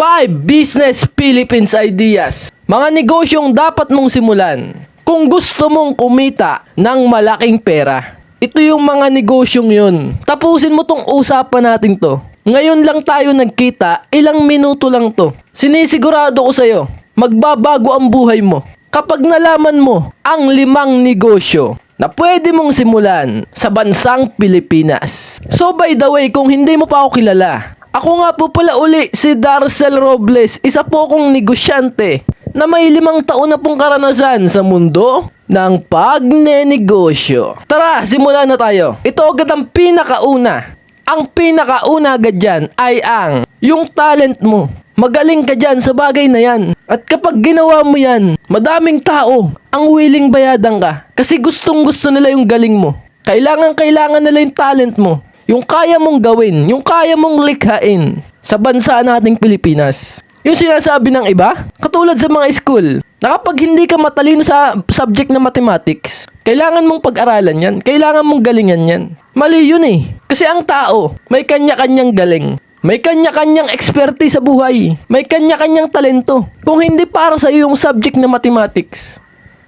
5 Business Philippines Ideas. Mga negosyong dapat mong simulan kung gusto mong kumita ng malaking pera. Ito yung mga negosyong yun. Tapusin mo tong usapan natin to. Ngayon lang tayo nagkita, ilang minuto lang to. Sinisigurado ko sa'yo, magbabago ang buhay mo. Kapag nalaman mo ang limang negosyo na pwede mong simulan sa bansang Pilipinas. So by the way, kung hindi mo pa ako kilala, ako nga po pala uli si Darcel Robles, isa po akong negosyante na may limang taon na pong karanasan sa mundo ng pagnenegosyo. Tara, simulan na tayo. Ito agad ang pinakauna. Ang pinakauna agad dyan ay ang yung talent mo. Magaling ka dyan sa bagay na yan. At kapag ginawa mo yan, madaming tao ang willing bayadan ka. Kasi gustong gusto nila yung galing mo. Kailangan kailangan nila yung talent mo. Yung kaya mong gawin, yung kaya mong likhain sa bansa nating Pilipinas. Yung sinasabi ng iba, katulad sa mga school, na kapag hindi ka matalino sa subject na mathematics, kailangan mong pag-aralan yan, kailangan mong galingan yan. Mali yun eh. Kasi ang tao, may kanya-kanyang galing. May kanya-kanyang expertise sa buhay. May kanya-kanyang talento. Kung hindi para sa iyo yung subject na mathematics,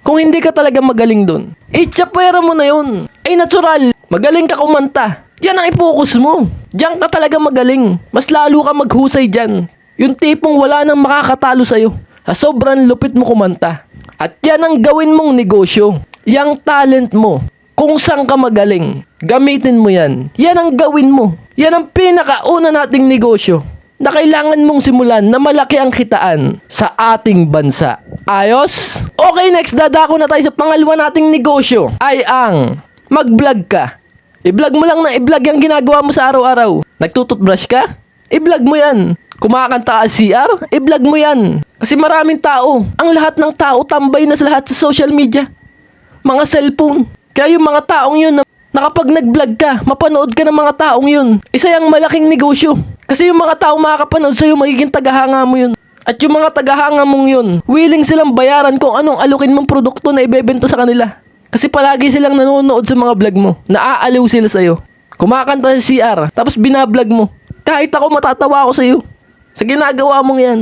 kung hindi ka talaga magaling doon, itchapwera mo na yun. Ay natural, magaling ka kumanta. Yan ang i-focus mo. Diyan ka talaga magaling. Mas lalo ka maghusay dyan. Yung tipong wala nang makakatalo sa'yo. Sa sobrang lupit mo kumanta. At yan ang gawin mong negosyo. Yang talent mo. Kung saan ka magaling. Gamitin mo yan. Yan ang gawin mo. Yan ang pinakauna nating negosyo na kailangan mong simulan na malaki ang kitaan sa ating bansa. Ayos? Okay, next dadako na tayo sa pangalawa nating negosyo ay ang mag-vlog ka. I-vlog mo lang na i-vlog yung ginagawa mo sa araw-araw. Nagtututbrush ka? I-vlog mo yan. Kumakanta ka CR? I-vlog mo yan. Kasi maraming tao. Ang lahat ng tao tambay na sa lahat sa social media. Mga cellphone. Kaya yung mga taong yun na kapag nag-vlog ka, mapanood ka ng mga taong yun. Isa yung malaking negosyo. Kasi yung mga taong makakapanood sa'yo, magiging tagahanga mo yun. At yung mga tagahanga mong yun, willing silang bayaran kung anong alukin mong produkto na ibebenta sa kanila. Kasi palagi silang nanonood sa mga vlog mo. Naaaliw sila sa'yo. Kumakanta sa CR, tapos binablog mo. Kahit ako matatawa ako sa'yo. Sa ginagawa mong yan.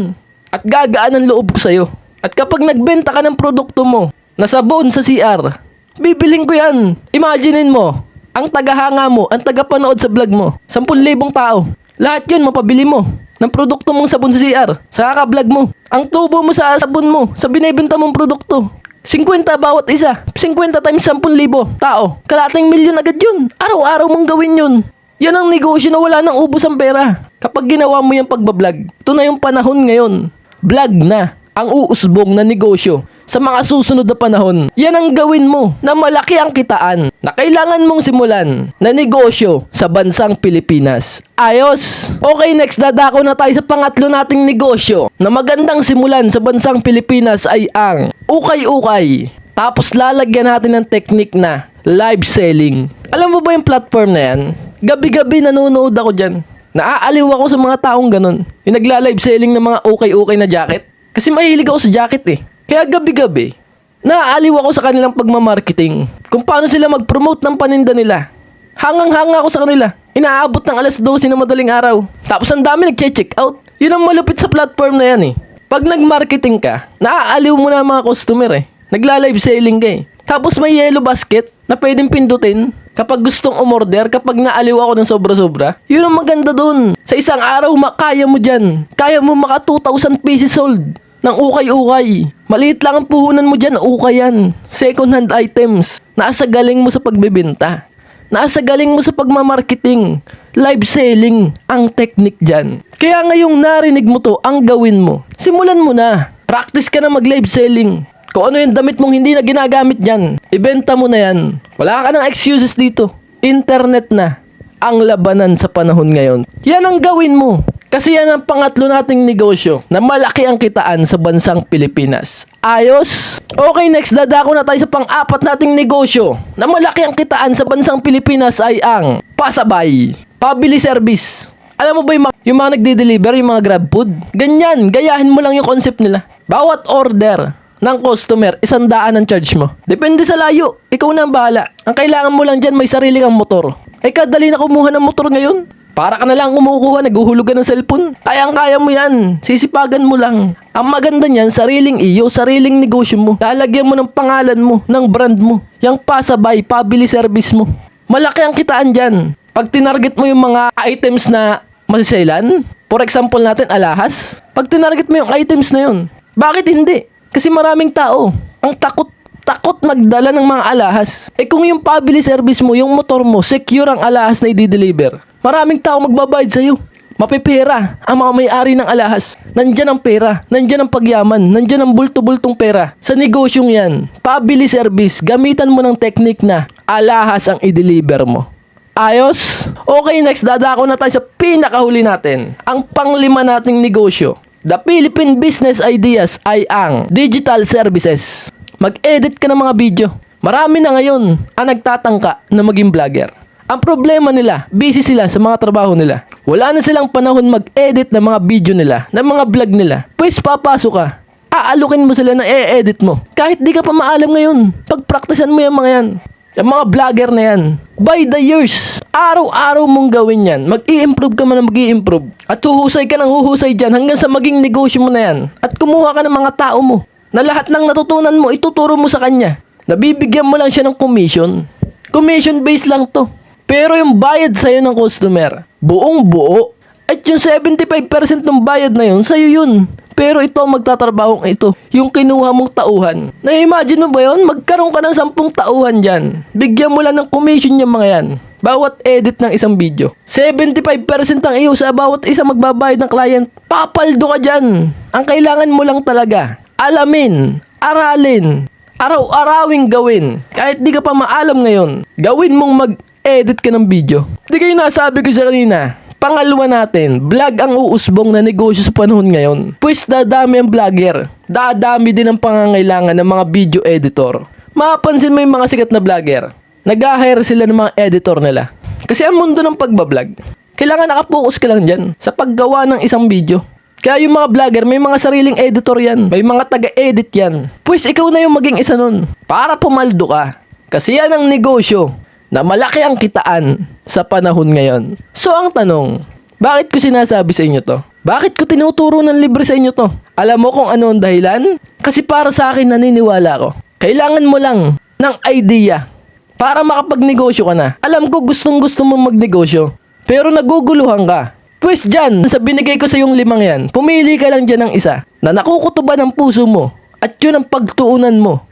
At gagaan ang loob ko sa'yo. At kapag nagbenta ka ng produkto mo, na sabon sa CR, bibiling ko yan. Imaginein mo, ang tagahanga mo, ang tagapanood sa vlog mo, 10,000 tao. Lahat yun, mapabili mo ng produkto mong sabon sa CR, sa kaka-vlog mo. Ang tubo mo sa sabon mo, sa binibenta mong produkto. 50 bawat isa. 50 times 10,000 tao. Kalating milyon agad yun. Araw-araw mong gawin yun. Yan ang negosyo na wala nang ubos ang pera. Kapag ginawa mo yung pagbablog, ito na yung panahon ngayon. Vlog na ang uusbong na negosyo sa mga susunod na panahon. Yan ang gawin mo na malaki ang kitaan na kailangan mong simulan na negosyo sa bansang Pilipinas. Ayos? Okay, next dadako na tayo sa pangatlo nating negosyo na magandang simulan sa bansang Pilipinas ay ang ukay-ukay. Tapos lalagyan natin ng technique na live selling. Alam mo ba yung platform na yan? Gabi-gabi nanonood ako dyan. Naaaliw ako sa mga taong ganun. Yung nagla-live selling ng mga okay-okay na jacket. Kasi mahilig ako sa jacket eh. Kaya gabi-gabi, naaaliw ako sa kanilang pagmamarketing. Kung paano sila mag-promote ng paninda nila. Hangang-hanga ako sa kanila. Inaabot ng alas 12 ng madaling araw. Tapos ang dami nagche-check out. Yun ang malupit sa platform na yan eh. Pag nag-marketing ka, naaaliw mo na ang mga customer eh. Nagla-live selling ka eh. Tapos may yellow basket na pwedeng pindutin kapag gustong umorder, kapag naaliw ako ng sobra-sobra. Yun ang maganda dun. Sa isang araw, makaya mo dyan. Kaya mo maka 2,000 pieces sold ng ukay-ukay. Maliit lang ang puhunan mo dyan, ukay yan. Second hand items. Nasa galing mo sa pagbebenta. Nasa galing mo sa pagmamarketing. Live selling ang technique dyan. Kaya ngayong narinig mo to, ang gawin mo. Simulan mo na. Practice ka na mag-live selling. Kung ano yung damit mong hindi na ginagamit dyan, ibenta mo na yan. Wala ka ng excuses dito. Internet na ang labanan sa panahon ngayon. Yan ang gawin mo. Kasi yan ang pangatlo nating negosyo na malaki ang kitaan sa bansang Pilipinas. Ayos? Okay, next dadako na tayo sa pang-apat nating negosyo na malaki ang kitaan sa bansang Pilipinas ay ang pasabay. Pabili service. Alam mo ba yung yung mga nagde-deliver, yung mga grab food? Ganyan, gayahin mo lang yung concept nila. Bawat order ng customer, isang daan ang charge mo. Depende sa layo. Ikaw na ang bahala. Ang kailangan mo lang dyan, may sarili kang motor. Ay kadali na kumuha ng motor ngayon. Para ka na lang kumukuha, naguhulugan ng cellphone. Kayang-kaya mo yan. Sisipagan mo lang. Ang maganda niyan, sariling iyo, sariling negosyo mo. Lalagyan mo ng pangalan mo, ng brand mo. Yang pasabay, pabili service mo. Malaki ang kitaan dyan. Pag tinarget mo yung mga items na masisailan, for example natin, alahas. Pag tinarget mo yung items na yun, bakit hindi? Kasi maraming tao, ang takot takot magdala ng mga alahas. Eh kung yung pabili service mo, yung motor mo, secure ang alahas na i-deliver, maraming tao magbabayad sa'yo. Mapipera ang mga may-ari ng alahas. Nandyan ang pera, nandyan ang pagyaman, nandyan ang bulto-bultong pera. Sa negosyong yan, pabili service, gamitan mo ng technique na alahas ang i-deliver mo. Ayos? Okay, next dadako na tayo sa pinakahuli natin. Ang panglima nating negosyo. The Philippine Business Ideas ay ang digital services. Mag-edit ka ng mga video. Marami na ngayon ang nagtatangka na maging vlogger. Ang problema nila, busy sila sa mga trabaho nila. Wala na silang panahon mag-edit ng mga video nila, ng mga vlog nila. Pues papasok ka, aalukin mo sila na e-edit mo. Kahit di ka pa maalam ngayon, pagpraktisan mo yung mga yan. Yung mga vlogger na yan. By the years, araw-araw mong gawin yan. Mag-i-improve ka man na mag-i-improve. At huhusay ka ng huhusay dyan hanggang sa maging negosyo mo na yan. At kumuha ka ng mga tao mo. Na lahat ng natutunan mo, ituturo mo sa kanya. Nabibigyan mo lang siya ng commission. Commission based lang to. Pero yung bayad sa'yo ng customer, buong buo. At yung 75% ng bayad na yun, sa'yo yun. Pero ito ang magtatrabaho ito, yung kinuha mong tauhan. Na-imagine mo ba yun? Magkaroon ka ng 10 tauhan dyan. Bigyan mo lang ng commission yung mga yan. Bawat edit ng isang video. 75% ang iyo sa bawat isa magbabayad ng client. Papaldo ka dyan. Ang kailangan mo lang talaga, alamin, aralin, araw-arawing gawin. Kahit di ka pa maalam ngayon, gawin mong mag-edit ka ng video. Di kayo nasabi ko sa kanina, Pangalawa natin, vlog ang uusbong na negosyo sa panahon ngayon. Pues dadami ang vlogger. Dadami din ang pangangailangan ng mga video editor. Mapapansin mo yung mga sikat na vlogger. Nag-hire sila ng mga editor nila. Kasi ang mundo ng pagbablog, kailangan nakapokus ka lang dyan sa paggawa ng isang video. Kaya yung mga vlogger, may mga sariling editor yan. May mga taga-edit yan. Pues ikaw na yung maging isa nun. Para pumaldo ka. Kasi yan ang negosyo na malaki ang kitaan sa panahon ngayon. So ang tanong, bakit ko sinasabi sa inyo to? Bakit ko tinuturo ng libre sa inyo to? Alam mo kung ano ang dahilan? Kasi para sa akin naniniwala ko. Kailangan mo lang ng idea para makapagnegosyo ka na. Alam ko gustong gusto mo magnegosyo. Pero naguguluhan ka. Pues dyan, sa binigay ko sa yung limang yan, pumili ka lang dyan ng isa na nakukutuba ng puso mo at yun ang pagtuunan mo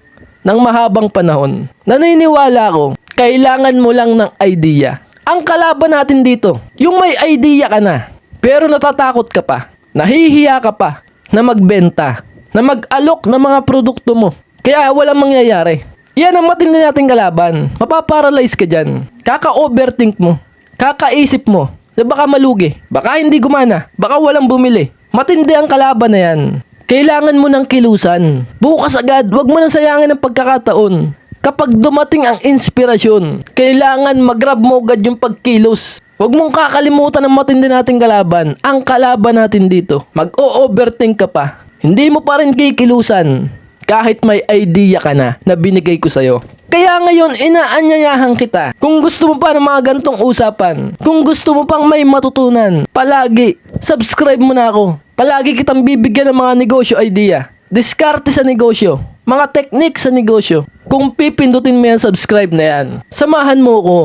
ng mahabang panahon. Naniniwala ko, kailangan mo lang ng idea. Ang kalaban natin dito, yung may idea ka na, pero natatakot ka pa, nahihiya ka pa na magbenta, na mag-alok ng mga produkto mo. Kaya walang mangyayari. Yan ang matindi nating kalaban. Mapaparalyze ka dyan. Kaka-overthink mo. Kakaisip mo. Na baka malugi. Baka hindi gumana. Baka walang bumili. Matindi ang kalaban na yan. Kailangan mo ng kilusan. Bukas agad. Huwag mo nang sayangin ang pagkakataon. Kapag dumating ang inspirasyon, kailangan mag-grab mo agad yung pagkilos. Huwag mong kakalimutan ang matindi nating kalaban. Ang kalaban natin dito. Mag-o-overthink ka pa. Hindi mo pa rin kikilusan. Kahit may idea ka na na binigay ko sa'yo. Kaya ngayon, inaanyayahan kita. Kung gusto mo pa ng mga gantong usapan, kung gusto mo pang may matutunan, palagi, subscribe mo na ako. Palagi kitang bibigyan ng mga negosyo idea. Diskarte sa negosyo. Mga technique sa negosyo. Kung pipindutin mo yan, subscribe na yan. Samahan mo ko.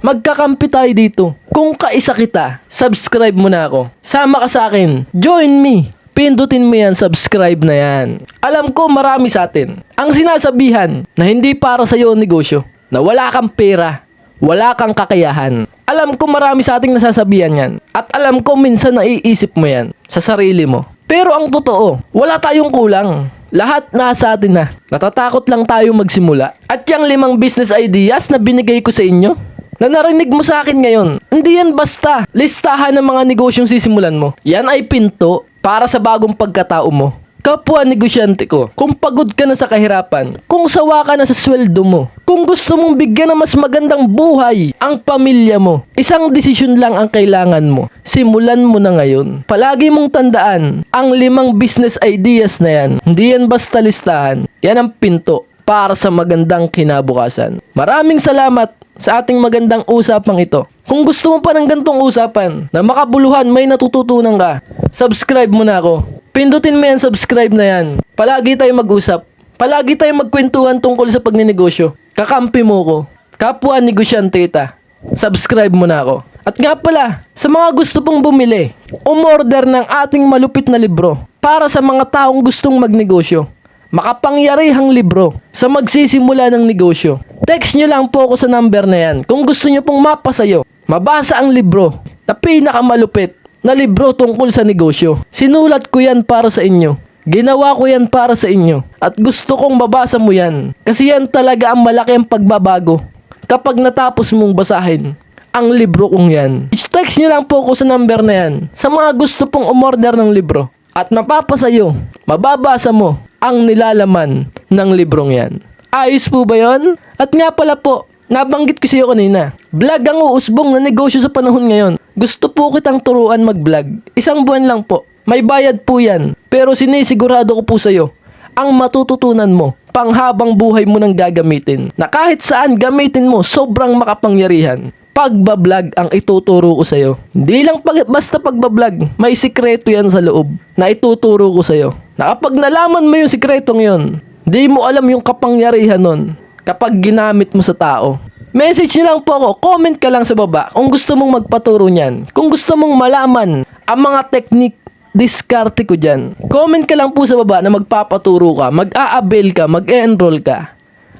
Magkakampi tayo dito. Kung kaisa kita, subscribe mo na ako. Sama ka sa akin. Join me. Pindutin mo yan, subscribe na yan. Alam ko marami sa atin. Ang sinasabihan na hindi para sa iyo ang negosyo. Na wala kang pera. Wala kang kakayahan. Alam ko marami sa ating nasasabihan yan. At alam ko minsan naiisip mo yan sa sarili mo. Pero ang totoo, wala tayong kulang. Lahat nasa atin na. Natatakot lang tayo magsimula. At yung limang business ideas na binigay ko sa inyo, na narinig mo sa akin ngayon, hindi yan basta listahan ng mga negosyong sisimulan mo. Yan ay pinto para sa bagong pagkatao mo. Kapwa negosyante ko, kung pagod ka na sa kahirapan, kung sawa ka na sa sweldo mo, kung gusto mong bigyan ng mas magandang buhay ang pamilya mo, isang desisyon lang ang kailangan mo. Simulan mo na ngayon. Palagi mong tandaan, ang limang business ideas na yan, hindi yan basta listahan. Yan ang pinto para sa magandang kinabukasan. Maraming salamat sa ating magandang usapang ito. Kung gusto mo pa ng gantong usapan na makabuluhan may natututunan ka, subscribe mo na ako. Pindutin mo yan, subscribe na yan. Palagi tayo mag-usap. Palagi tayo magkwentuhan tungkol sa pagninegosyo. Kakampi mo ko. Kapwa negosyante kita. Subscribe mo na ako. At nga pala, sa mga gusto pong bumili, umorder ng ating malupit na libro para sa mga taong gustong magnegosyo. Makapangyarihang libro sa magsisimula ng negosyo. Text nyo lang po ako sa number na yan kung gusto nyo pong mapasayo. Mabasa ang libro na pinakamalupit na libro tungkol sa negosyo. Sinulat ko yan para sa inyo. Ginawa ko yan para sa inyo. At gusto kong babasa mo yan. Kasi yan talaga ang malaki ang pagbabago. Kapag natapos mong basahin ang libro kong yan. I-text nyo lang po ako sa number na yan. Sa mga gusto pong umorder ng libro. At mapapasayo, mababasa mo ang nilalaman ng librong yan. Ayos po ba yon? At nga pala po, nabanggit ko sa iyo kanina. Vlog ang uusbong na negosyo sa panahon ngayon. Gusto po kitang turuan mag-vlog. Isang buwan lang po. May bayad po yan. Pero sinisigurado ko po sa iyo, ang matututunan mo, panghabang buhay mo nang gagamitin. Na kahit saan gamitin mo, sobrang makapangyarihan. Pagbablog ang ituturo ko sa'yo. Hindi lang pag, basta pagbablog, may sikreto yan sa loob na ituturo ko sa'yo. Na kapag nalaman mo yung sikretong yon, di mo alam yung kapangyarihan nun kapag ginamit mo sa tao. Message nyo lang po ako, comment ka lang sa baba kung gusto mong magpaturo niyan. Kung gusto mong malaman ang mga technique diskarte ko dyan. Comment ka lang po sa baba na magpapaturo ka, mag-a-avail ka, mag-enroll ka.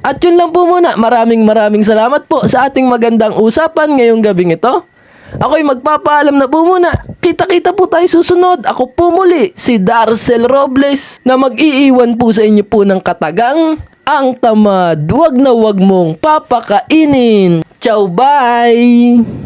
At yun lang po muna. Maraming maraming salamat po sa ating magandang usapan ngayong gabing ito. Ako'y magpapaalam na po muna. Kita-kita po tayo susunod. Ako po muli, si Darcel Robles na mag-iiwan po sa inyo po ng katagang ang tamad. Huwag na huwag mong papakainin. Ciao, bye!